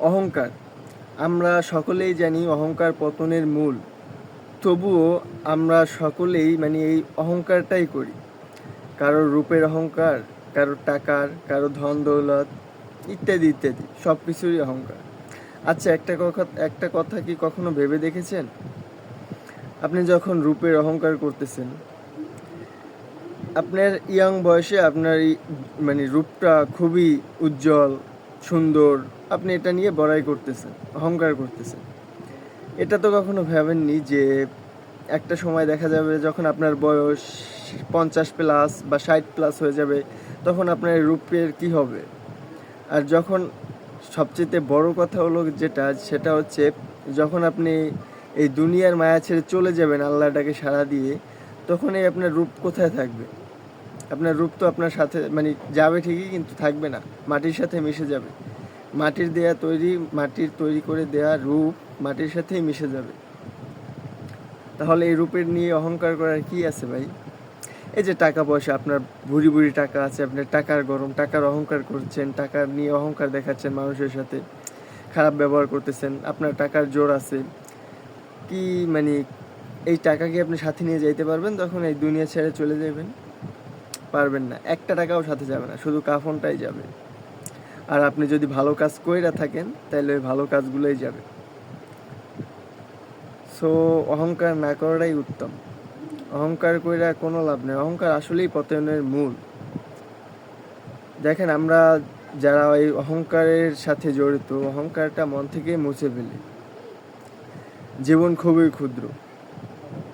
অহংকার। আমরা সকলেই জানি অহংকার পতনের মূল। তবুও আমরা সকলেই মানে এই অহংকারটাই করি। কারোর রূপের অহংকার, কারোর টাকার কারও ধন দৌলত, ইত্যাদি ইত্যাদি। সব কিছুরই অহংকার। আচ্ছা একটা কথা একটা কথা কি কখনো ভেবে দেখেছেন? আপনি যখন রূপের অহংকার করতেছেন, আপনার ইয়াং বয়সে আপনার মানে রূপটা খুবই উজ্জ্বল সুন্দর, আপনি এটা নিয়ে বড়াই করতেছেন, অহংকার করতেছেন। এটা তো কখনো ভাবেননি যে একটা সময় দেখা যাবে যখন আপনার বয়স পঞ্চাশ প্লাস বা ষাট প্লাস হয়ে যাবে, তখন আপনার রূপের কি হবে? আর যখন সবচেয়ে বড় কথা হলো যেটা, সেটা হচ্ছে যখন আপনি এই দুনিয়ার মায়া ছেড়ে চলে যাবেন আল্লাহটাকে সাড়া দিয়ে তখন এই আপনার রূপ কোথায় থাকবে? আপনার রূপ তো আপনার সাথে মানে যাবে ঠিকই কিন্তু থাকবে না। মাটির সাথে মিশে যাবে। মাটির দেয়া তৈরি, মাটির তৈরি করে দেয়া রূপ মাটির সাথেই মিশে যাবে। তাহলে এই রূপের নিয়ে অহংকার করার কি আছে ভাই? এই যে টাকা পয়সা, আপনার ভুরি ভুরি টাকা আছে, আপনার টাকার গরম, টাকার অহংকার করছেন, টাকা নিয়ে অহংকার দেখাচ্ছেন মানুষের সাথে, খারাপ ব্যবহার করতেছেন, আপনার টাকার জোর আছে। কি মানে এই টাকা কি আপনি সাথে নিয়ে যাইতে পারবেন তখন এই দুনিয়া ছেড়ে চলে যাবেন পারবেন না, একটা টাকাও সাথে যাবে না, শুধু কাফনটাই যাবে। আর আপনি যদি ভালো কাজ কইরা থাকেন তাহলে ওই ভালো কাজগুলোই যাবে। সো অহংকার না করাটাই উত্তম। অহংকার কইরা কোনো লাভ নেই। অহংকার আসলেই পতনের মূল। দেখেন, আমরা যারা এই অহংকারের সাথে জড়িত, অহংকারটা মন থেকে মুছে ফেলি। জীবন খুবই ক্ষুদ্র।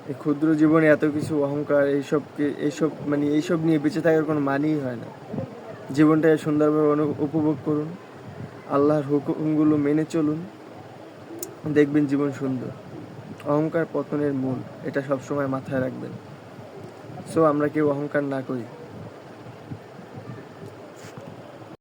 এই ক্ষুদ্র জীবনে এত কিছু অহংকার এইসবকে এইসব মানে এইসব নিয়ে বেঁচে থাকার কোনো মানেই হয় না। জীবনটাকে সুন্দরভাবে অনু- উপভোগ করুন। আল্লাহর হুকুমগুলো মেনে চলুন। দেখবেন জীবন সুন্দর। অহংকার পতনের মূল, এটা সবসময় মাথায় রাখবেন। সো আমরা কেউ অহংকার না করি।